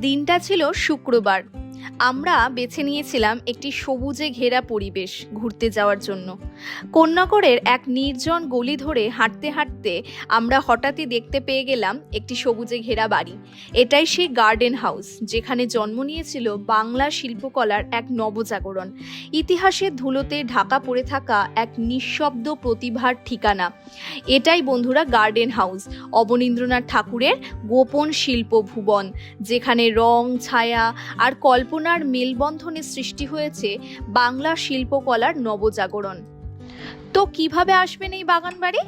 দিনটা ছিল শুক্রবার। আমরা বেছে নিয়েছিলাম একটি সবুজে ঘেরা পরিবেশ ঘুরতে যাওয়ার জন্য। কন্যাগড়ের এক নির্জন গলি ধরে হাঁটতে হাঁটতে আমরা হঠাৎই দেখতে পেয়ে গেলাম একটি সবুজে ঘেরা বাড়ি। এটাই সেই গার্ডেন হাউস, যেখানে জন্ম নিয়েছিল বাংলা শিল্পকলার এক নবজাগরণ। ইতিহাসের ধুলোতে ঢাকা পড়ে থাকা এক নিঃশব্দ প্রতিভার ঠিকানা। এটাই বন্ধুরা গার্ডেন হাউস, অবনীন্দ্রনাথ ঠাকুরের গোপন শিল্প ভুবন যেখানে রং, ছায়া আর কল্পনার মেলবন্ধনে সৃষ্টি হয়েছে বাংলা শিল্পকলার নবজাগরণ। তো কীভাবে আসবেন এই বাগান বাড়ি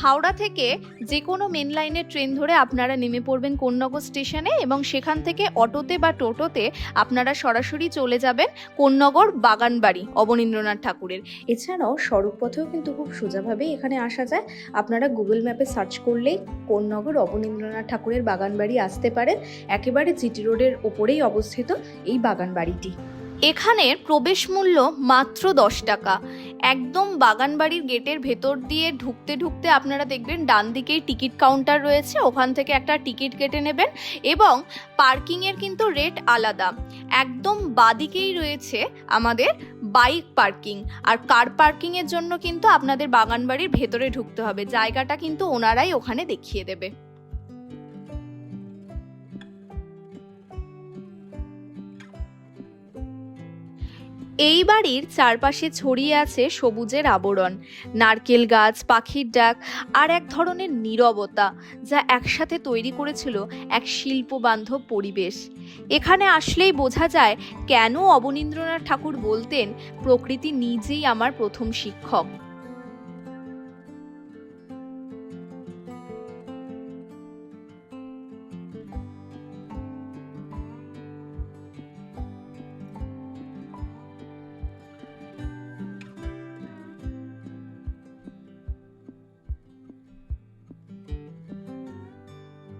হাওড়া থেকে যে কোনো মেন লাইনের ট্রেন ধরে আপনারা নেমে পড়বেন কোন্নগর স্টেশনে এবং সেখান থেকে অটোতে বা টোটোতে আপনারা সরাসরি চলে যাবেন কোন্নগর বাগান বাড়ি অবনীন্দ্রনাথ ঠাকুরের। এছাড়াও সড়ক পথেও কিন্তু খুব সোজাভাবেই এখানে আসা যায়। আপনারা গুগল ম্যাপে সার্চ করলেই কোন্নগর অবনীন্দ্রনাথ ঠাকুরের বাগান বাড়ি আসতে পারেন। একেবারে জিটি রোডের ওপরেই অবস্থিত এই বাগান বাড়িটি এখানের প্রবেশ মূল্য মাত্র দশ টাকা। একদম বাগান বাড়ির গেটের ভেতর দিয়ে ঢুকতে ঢুকতে আপনারা দেখবেন ডান দিকেই টিকিট কাউন্টার রয়েছে, ওখান থেকে একটা টিকিট কেটে নেবেন এবং পার্কিংয়ের কিন্তু রেট আলাদা। একদম বাদিকেই রয়েছে আমাদের বাইক পার্কিং। আর কার পার্কিংয়ের জন্য কিন্তু আপনাদের বাগান বাড়ির ভেতরে ঢুকতে হবে। জায়গাটা কিন্তু ওনারাই ওখানে দেখিয়ে দেবে। এই বাড়ির চারপাশে ছড়িয়ে আছে সবুজের আবরণ, নারকেল গাছ, পাখির ডাক আর এক ধরনের নীরবতা যা একসাথে তৈরি করেছিল এক শিল্পবান্ধব পরিবেশ। এখানে আসলেই বোঝা যায় কেন অবনীন্দ্রনাথ ঠাকুর বলতেন, প্রকৃতি নিজেই আমার প্রথম শিক্ষক।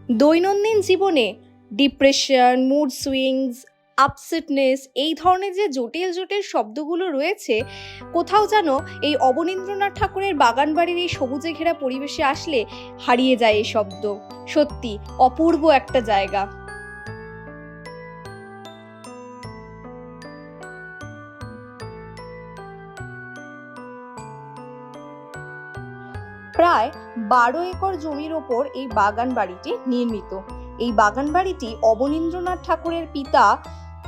দৈনন্দিন জীবনে ডিপ্রেশন মুড সুইংস আপসেটনেস এই ধরনের যে জটিল জটিল শব্দগুলো রয়েছে, কোথাও যেন এই অবনীন্দ্রনাথ ঠাকুরের বাগান বাড়ির এই সবুজে ঘেরা পরিবেশে আসলে হারিয়ে যায় এই শব্দ। সত্যি, অপূর্ব একটা জায়গা। প্রায় বারো একর জমির ওপর এই বাগান বাড়িটি নির্মিত। এই বাগান বাড়িটি অবনীন্দ্রনাথ ঠাকুরের পিতা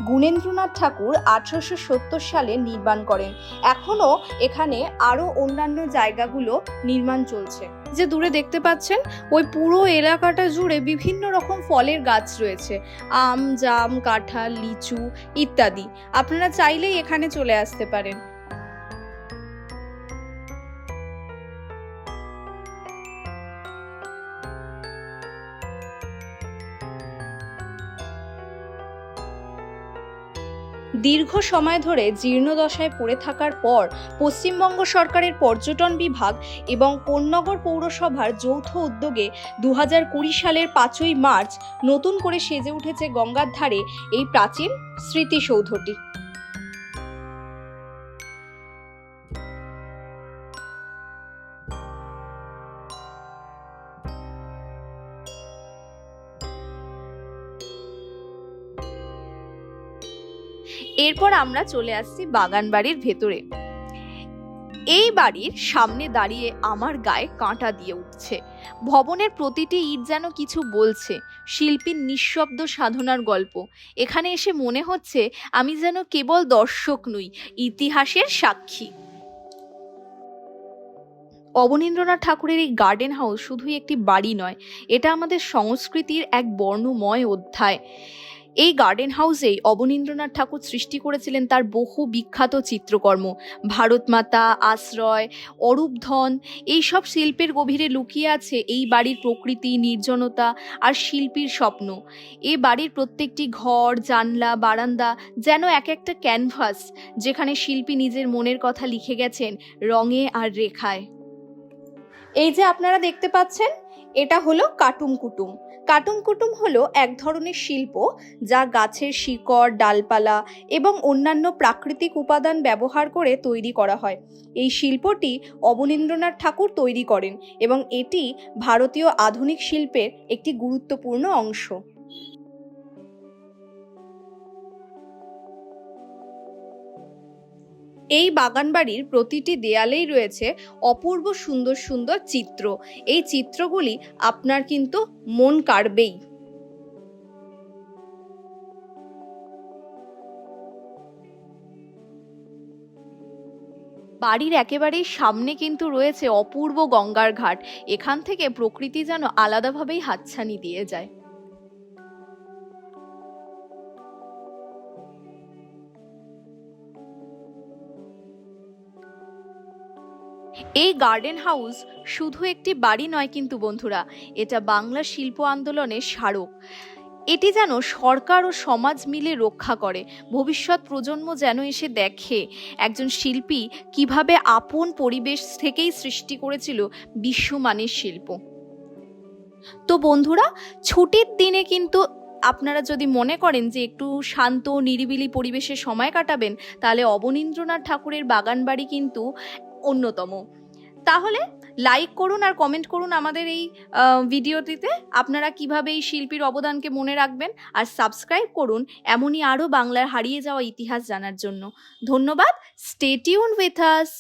গুণেন্দ্রনাথ ঠাকুর আঠারোশো সত্তর সালে নির্মাণ করেন। এখনও এখানে আরও অন্যান্য জায়গাগুলো নির্মাণ চলছে। যে দূরে দেখতে পাচ্ছেন, ওই পুরো এলাকাটা জুড়ে বিভিন্ন রকম ফলের গাছ রয়েছে। আম, জাম, কাঁঠাল, লিচু ইত্যাদি। আপনারা চাইলেই এখানে চলে আসতে পারেন। দীর্ঘ সময় ধরে জীর্ণদশায় পড়ে থাকার পর পশ্চিমবঙ্গ সরকারের পর্যটন বিভাগ এবং কোন্নগর পৌরসভার যৌথ উদ্যোগে দু সালের পাঁচই মার্চ নতুন করে সেজে উঠেছে গঙ্গার ধারে এই প্রাচীন স্মৃতিসৌধটি। এরপর আমরা চলে আসছি বাগান বাড়ির ভেতরে। এই বাড়ির সামনে দাঁড়িয়ে আমার গায়ে কাঁটা দিয়ে উঠছে। ভবনের প্রতিটি ইট যেন কিছু বলছে। শিল্পীর নিঃশব্দ সাধনার গল্প। এখানে এসে মনে হচ্ছে আমি যেন কেবল দর্শক নই, ইতিহাসের সাক্ষী। অবনীন্দ্রনাথ ঠাকুরের এই গার্ডেন হাউস শুধুই একটি বাড়ি নয়, এটা আমাদের সংস্কৃতির এক বর্ণময় অধ্যায়। এই গার্ডেন হাউসেই অবনীন্দ্রনাথ ঠাকুর সৃষ্টি করেছিলেন তার বহু বিখ্যাত চিত্রকর্ম। ভারতমাতা, আশ্রয়, অরূপধন এইসব শিল্পের গভীরে লুকিয়ে আছে এই বাড়ির প্রকৃতি, নির্জনতা আর শিল্পীর স্বপ্ন। এ বাড়ির প্রত্যেকটি ঘর, জানলা, বারান্দা যেন এক একটা ক্যানভাস যেখানে শিল্পী নিজের মনের কথা লিখে গেছেন রঙে আর রেখায়। এই যে আপনারা দেখতে পাচ্ছেন এটা হলো কাটুম কুটুম। কাটুম কুটুম হলো এক ধরনের শিল্প যা গাছের শিকড়, ডালপালা এবং অন্যান্য প্রাকৃতিক উপাদান ব্যবহার করে তৈরি করা হয়। এই শিল্পটি অবনীন্দ্রনাথ ঠাকুর তৈরি করেন এবং এটি ভারতীয় আধুনিক শিল্পের একটি গুরুত্বপূর্ণ অংশ। এই বাগানবাড়ির প্রতিটি দেয়ালেই রয়েছে অপূর্ব সুন্দর সুন্দর চিত্র। এই চিত্রগুলি আপনার কিন্তু মন কাড়বেই। বাড়ির একেবারেই সামনে কিন্তু রয়েছে অপূর্ব গঙ্গার ঘাট। এখান থেকে প্রকৃতি যেন আলাদাভাবেই হাতছানি দিয়ে যায়। এই গার্ডেন হাউস শুধু একটি বাড়ি নয় কিন্তু বন্ধুরা, এটা বাংলা শিল্প আন্দোলনের স্মারক। এটি যেন সরকার ও সমাজ মিলে রক্ষা করে। ভবিষ্যৎ প্রজন্ম যেন এসে দেখে একজন শিল্পী কীভাবে আপন পরিবেশ থেকেই সৃষ্টি করেছিল বিশ্বমানের শিল্প। তো বন্ধুরা, ছুটির দিনে কিন্তু আপনারা যদি মনে করেন যে একটু শান্ত, নিরিবিলি পরিবেশে সময় কাটাবেন, তাহলে অবনীন্দ্রনাথ ঠাকুরের বাগান বাড়ি কিন্তু অন্যতম। তাহলে লাইক করুন আর কমেন্ট করুন আমাদের এই ভিডিওটিতে আপনারা কীভাবে এই শিল্পীর অবদানকে মনে রাখবেন আর সাবস্ক্রাইব করুন এমনই আরও বাংলার হারিয়ে যাওয়া ইতিহাস জানার জন্য। ধন্যবাদ স্টেটিউন উইথ আস